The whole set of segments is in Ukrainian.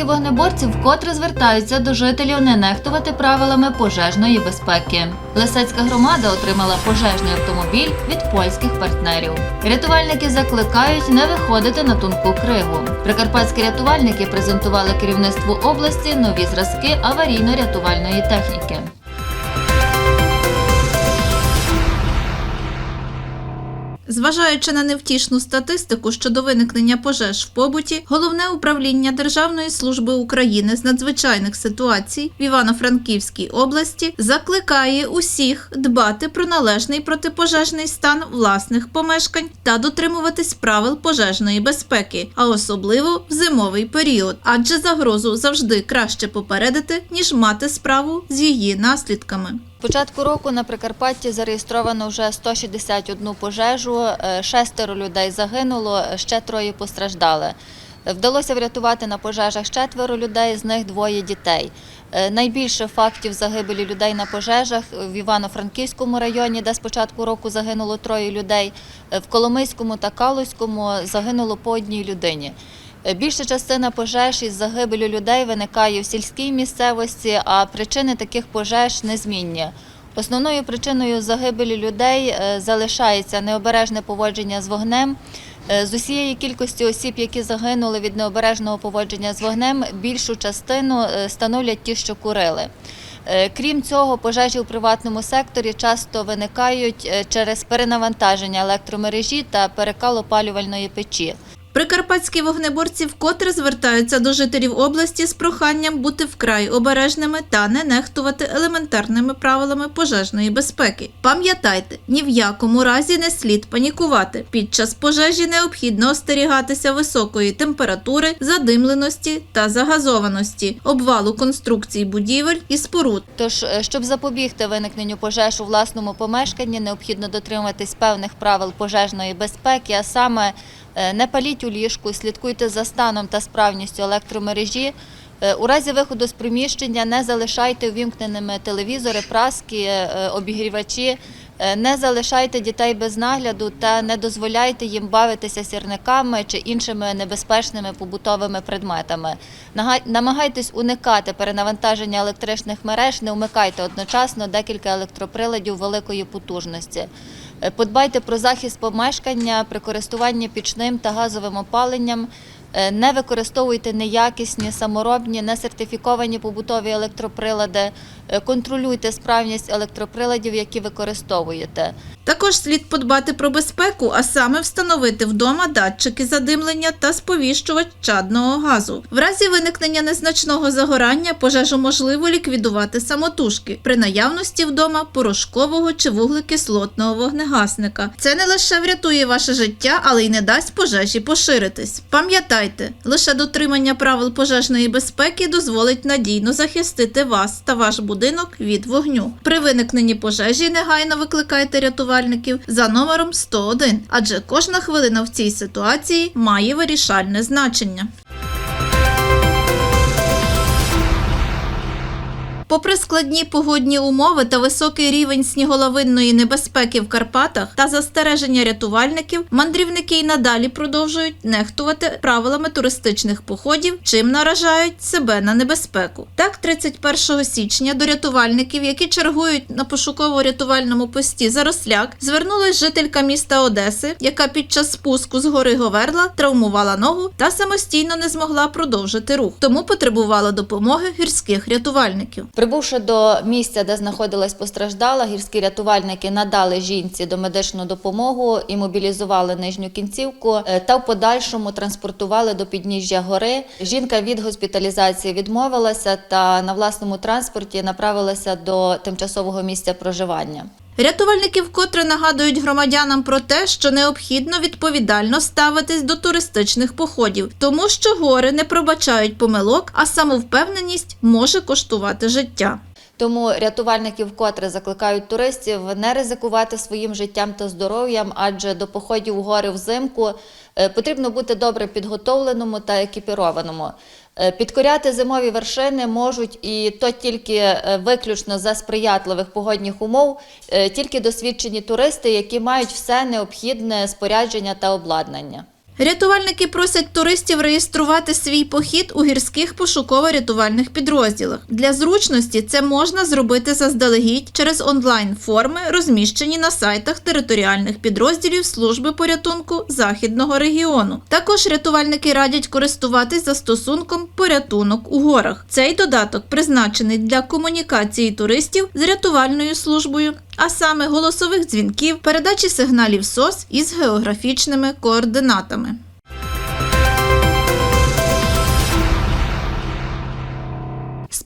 Прикарпатські вогнеборці вкотре звертаються до жителів не нехтувати правилами пожежної безпеки. Лисецька громада отримала пожежний автомобіль від польських партнерів. Рятувальники закликають не виходити на тонку криву. Прикарпатські рятувальники презентували керівництву області нові зразки аварійно-рятувальної техніки. Зважаючи на невтішну статистику щодо виникнення пожеж в побуті, головне управління Державної служби України з надзвичайних ситуацій в Івано-Франківській області закликає усіх дбати про належний протипожежний стан власних помешкань та дотримуватись правил пожежної безпеки, а особливо в зимовий період, адже загрозу завжди краще попередити ніж мати справу з її наслідками. Початку року на Прикарпатті зареєстровано вже 161 пожежу, е, шестеро людей загинуло, ще троє постраждали. Вдалося врятувати на пожежах четверо людей, з них двоє дітей. Е, Найбільше фактів загибелі людей на пожежах в Івано-Франківському районі, де з початку року загинуло троє людей. Е, В Коломийському та Калузькому загинуло по одній людині. Е, Більша частина пожеж із загибелю людей виникає в сільській місцевості, а причини таких пожеж незмінні. Основною причиною загибелі людей е, залишається необережне поводження з вогнем. Е, З усієї кількості осіб, які загинули від необережного поводження з вогнем, більшу частину становлять ті, що курили. Крім цього, пожежі у приватному секторі часто виникають через перенавантаження електромережі та перекал опалювальної печі. Прикарпатські вогнеборці вкотре звертаються до жителів області з проханням бути вкрай обережними та не нехтувати елементарними правилами пожежної безпеки. Пам'ятайте, ні в якому разі не слід панікувати. Під час пожежі необхідно остерігатися високої температури, задимленості та загазованості, обвалу конструкцій будівель і споруд. Тож, е, щоб запобігти виникненню пожеж у власному помешканні, необхідно дотримуватись певних правил пожежної безпеки, а саме не паліть у ліжку, слідкуйте за станом та справністю електромережі. Е, У разі виходу з приміщення не залишайте увімкненими телевізори, праски, е, обігрівачі, Е, не залишайте дітей без нагляду та не дозволяйте їм бавитися сірниками чи іншими небезпечними побутовими предметами. Намагайтесь уникати перенавантаження електричних мереж, не вмикайте одночасно декілька електроприладів великої потужності. Е, Подбайте про захист помешкання при користуванні пічним та газовим опаленням. Е, Не використовуйте неякісні, саморобні, несертифіковані побутові електроприлади. Е, Контролюйте справність електроприладів, які використовуєте. Також слід подбати про безпеку, а саме встановити вдома датчики задимлення та сповіщувач чадного газу. В разі виникнення незначного загорання пожежу можливо ліквідувати самотужки при наявності вдома порошкового чи вуглекислотного вогнегасника. Це не лише врятує ваше життя, але й не дасть пожежі поширитись. Пам'ятайте, лише дотримання правил пожежної безпеки дозволить надійно захистити вас та ваш будинок від вогню. При виникненні пожежі негайно викликайте рятувальників за номером 101, адже кожна хвилина в цій ситуації має вирішальне значення. Попри складні погодні умови та високий рівень сніголовинної небезпеки в Карпатах та застереження рятувальників, мандрівники й надалі продовжують нехтувати правилами туристичних походів, чим наражають себе на небезпеку. Так, 31 січня до рятувальників, які чергують на пошуково-рятувальному пості Заросляк, звернулась жителька міста Одеси, яка під час спуску з гори Говерла травмувала ногу та самостійно не змогла продовжити рух, тому потребувала допомоги гірських рятувальників. Прибувши до місця, де знаходилась постраждала, гірські рятувальники надали жінці домедичну допомогу, і мобілізували нижню кінцівку е, та в подальшому транспортували до підніжжя гори. Жінка від госпіталізації відмовилася та на власному транспорті направилася до тимчасового місця проживання. Рятувальники вкотре нагадують громадянам про те, що необхідно відповідально ставитись до туристичних походів, тому що гори не пробачають помилок, а самовпевненість може коштувати життя. Тому рятувальники вкотре закликають туристів не ризикувати своїм життям та здоров'ям, адже до походів у гори взимку е, потрібно бути добре підготовленому та екіпірованому. Е, Підкоряти зимові вершини можуть і то тільки е, виключно за сприятливих погодних умов, е, тільки досвідчені туристи, які мають все необхідне спорядження та обладнання. Рятувальники просять туристів реєструвати свій похід у гірських пошуково-рятувальних підрозділах. Для зручності це можна зробити заздалегідь через онлайн-форми, розміщені на сайтах територіальних підрозділів служби порятунку західного регіону. Також рятувальники радять користуватись застосунком порятунок у горах. Цей додаток призначений для комунікації туристів з рятувальною службою, а саме голосових дзвінків, передачі сигналів СОС із географічними координатами.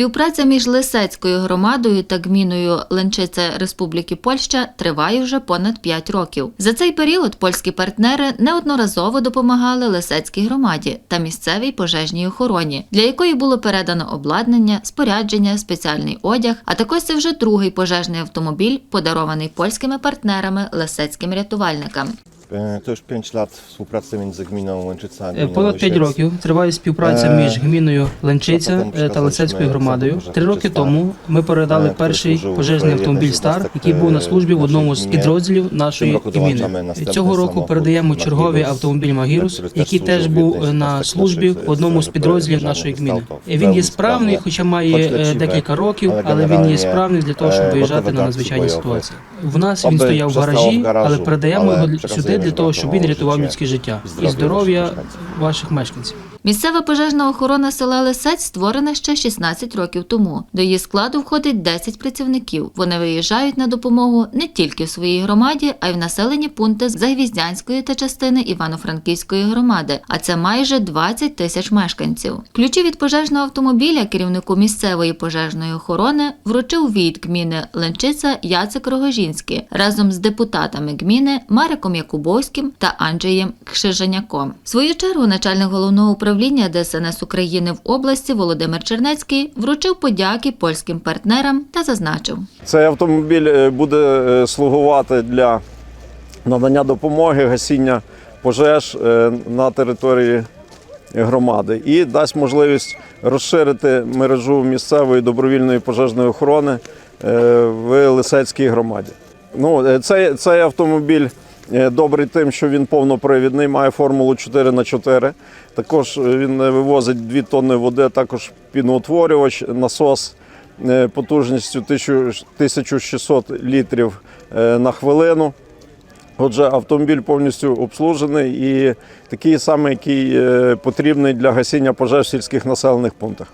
Співпраця між Лисецькою громадою та гміною Ленчиця Республіки Польща триває вже понад 5 років. За цей період польські партнери неодноразово допомагали Лисецькій громаді та місцевій пожежній охороні, для якої було передано обладнання, спорядження, спеціальний одяг. А також це вже другий пожежний автомобіль, подарований польськими партнерами Лисецьким рятувальникам. E, To już 5 lat współpracy między gminą Łęczyca a Е, gminą Понад 5 Łysiec. років триває співпраця між гміною Ленчиця та Лисецькою громадою. Три роки тому ми передали перший пожежний автомобіль Стар, який був на службі в одному з підрозділів нашої гміни. Цього року передаємо черговий автомобіль Магірус, який теж був на службі в одному з підрозділів нашої гміни. Він є справний, хоча має декілька років, але він є справний для того, щоб виїжджати на надзвичайні ситуації. В нас він стояв в гаражі, але передаємо його сюди для того, щоб він рятував людське життя і здоров'я ваших мешканців. Місцева пожежна охорона села Лисець створена ще 16 років тому. До її складу входить 10 працівників. Вони виїжджають на допомогу не тільки в своїй громаді, а й в населені пункти Загвіздянської та частини Івано-Франківської громади. А це майже 20 тисяч мешканців. Ключі від пожежного автомобіля керівнику місцевої пожежної охорони вручив від гміни Ленчиця Яцек Рогожінський разом з депутатами гміни Мариком Якубовським та Анджеєм Кшижаняком. В свою чергу начальник головного управління ДСНС України в області Володимир Чернецький вручив подяки польським партнерам та зазначив. Цей автомобіль е, буде е, слугувати для надання допомоги, гасіння пожеж е, на території громади і дасть можливість розширити мережу місцевої добровільної пожежної охорони в Лисецькій громаді. Ну, цей, цей автомобіль добрий тим, що він повнопривідний, має формулу 4 х 4 Також е, він е, вивозить 2 тонни води, також піноутворювач, насос е, потужністю 1000 1600 літрів е, на хвилину. Отже, автомобіль повністю обслужений і такий самий, який е, потрібний для гасіння пожеж в сільських населених пунктах.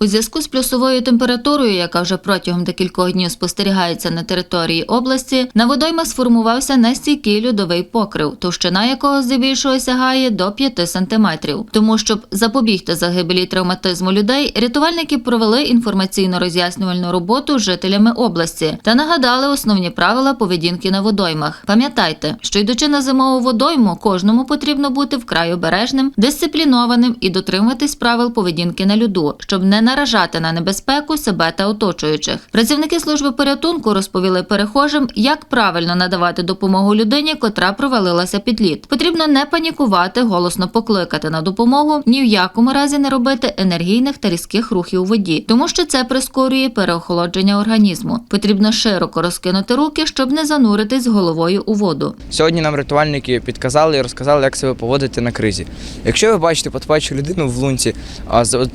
У зв'язку з плюсовою температурою, яка вже протягом декількох днів спостерігається на території області, на водоймах сформувався нестійкий льодовий покрив, товщина якого здебільшого сягає до 5 сантиметрів. Тому, щоб запобігти загибелі травматизму людей, рятувальники провели інформаційно-роз'яснювальну роботу з жителями області та нагадали основні правила поведінки на водоймах. Пам'ятайте, що йдучи на зимову водойму, кожному потрібно бути вкрай обережним, дисциплінованим і дотримуватись правил поведінки на льоду, щоб не наражати на небезпеку себе та оточуючих. Працівники служби порятунку розповіли перехожим, як правильно надавати допомогу людині, котра провалилася під лід. Потрібно не панікувати, голосно покликати на допомогу, ні в якому разі не робити енергійних та різких рухів у воді, тому що це прискорює переохолодження організму. Потрібно широко розкинути руки, щоб не зануритись головою у воду. Сьогодні нам рятувальники підказали і розказали, як себе поводити на кризі. Якщо ви бачите потопаючу людину в лунці,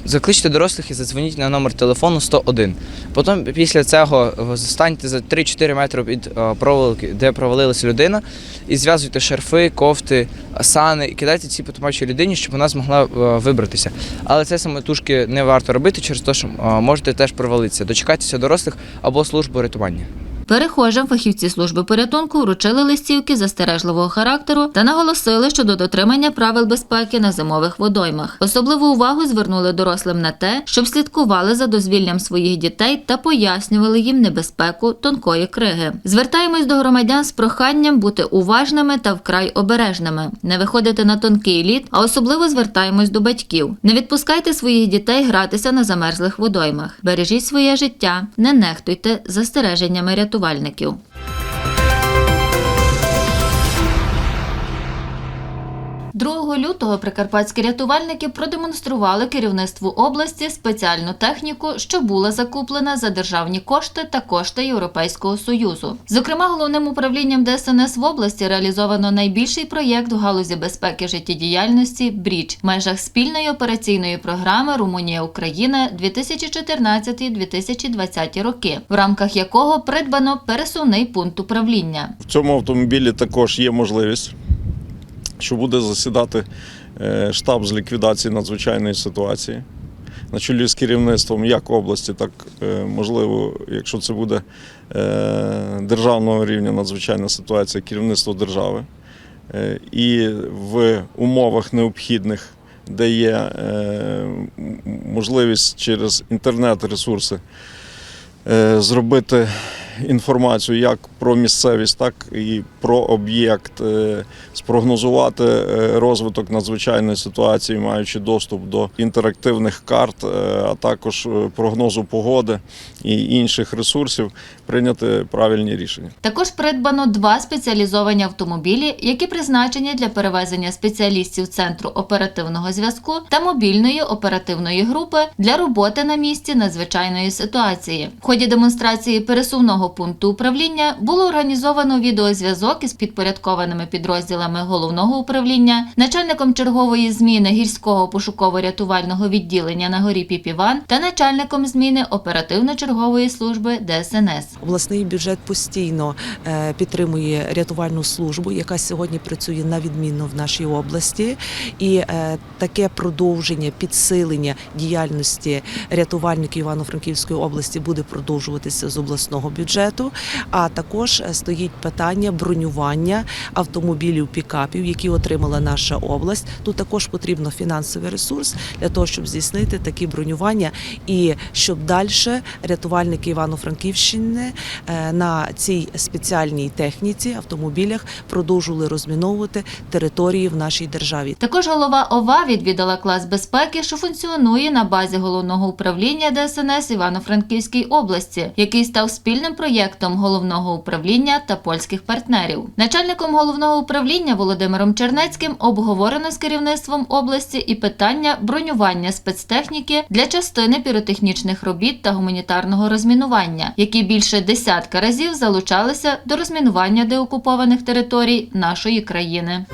закличте дорослих і задзвоніть на номер телефону 101. Потім після цього е, станьте за 3-4 метри від е, проволоки, де провалилася людина, і зв'язуйте шарфи, кофти, сани і кидайте ці потопаючій людині, щоб вона змогла е, вибратися. Але це самотужки не варто робити через те, що можете теж провалитися. Дочекайтеся дорослих або службу рятування. Перехожим фахівці служби порятунку вручили листівки застережливого характеру та наголосили щодо дотримання правил безпеки на зимових водоймах. Особливу увагу звернули дорослим на те, щоб слідкували за дозвіллям своїх дітей та пояснювали їм небезпеку тонкої криги. Звертаємось до громадян з проханням бути уважними та вкрай обережними, не виходити на тонкий лід, а особливо звертаємось до батьків. Не відпускайте своїх дітей гратися на замерзлих водоймах. Бережіть своє життя, не нехтуйте застереженнями рятувальників. 2 лютого прикарпатські рятувальники продемонстрували керівництву області спеціальну техніку, що була закуплена за державні кошти та кошти Європейського союзу. Зокрема, головним управлінням ДСНС в області реалізовано найбільший проєкт в галузі безпеки життєдіяльності «Брідж» в межах спільної операційної програми Румунія Україна 2014-2020 роки, в рамках якого придбано пересувний пункт управління. В цьому автомобілі також є можливість, що буде засідати е, штаб з ліквідації надзвичайної ситуації. На чолі з керівництвом як області, так е, можливо, якщо це буде е, державного рівня надзвичайна ситуація, керівництво держави. І в умовах необхідних, де є можливість через інтернет-ресурси зробити інформацію як про місцевість, так і про об'єкт, е, спрогнозувати е, розвиток надзвичайної ситуації, маючи доступ до інтерактивних карт, е, а також прогнозу погоди і інших ресурсів, прийняти правильні рішення. Також придбано два спеціалізовані автомобілі, які призначені для перевезення спеціалістів центру оперативного зв'язку та мобільної оперативної групи для роботи на місці надзвичайної ситуації. В ході демонстрації пересувного пункту управління було організовано відеозв'язок із підпорядкованими підрозділами головного управління, начальником чергової зміни гірського пошуково-рятувального відділення на горі Піпіван та начальником зміни оперативно-чергової служби ДСНС. Обласний бюджет постійно е, підтримує рятувальну службу, яка сьогодні працює на відмінно в нашій області. І е, таке продовження, підсилення діяльності рятувальників Івано-Франківської області буде продовжуватися з обласного бюджету. А також е, стоїть питання бронювання автомобілів пікапів, які отримала наша область. Тут також потрібно фінансовий ресурс для того, щоб здійснити такі бронювання і щоб далі рятувальники Івано-Франківщини е, на цій спеціальній техніці автомобілях продовжували розміновувати території в нашій державі. Також голова ОВА відвідала клас безпеки, що функціонує на базі головного управління ДСНС Івано-Франківській області, який став спільним проєктом головного управління та польських партнерів. Начальником головного управління Володимиром Чернецьким обговорено з керівництвом області і питання бронювання спецтехніки для частини піротехнічних робіт та гуманітарного розмінування, які більше десятка разів залучалися до розмінування деокупованих територій нашої країни.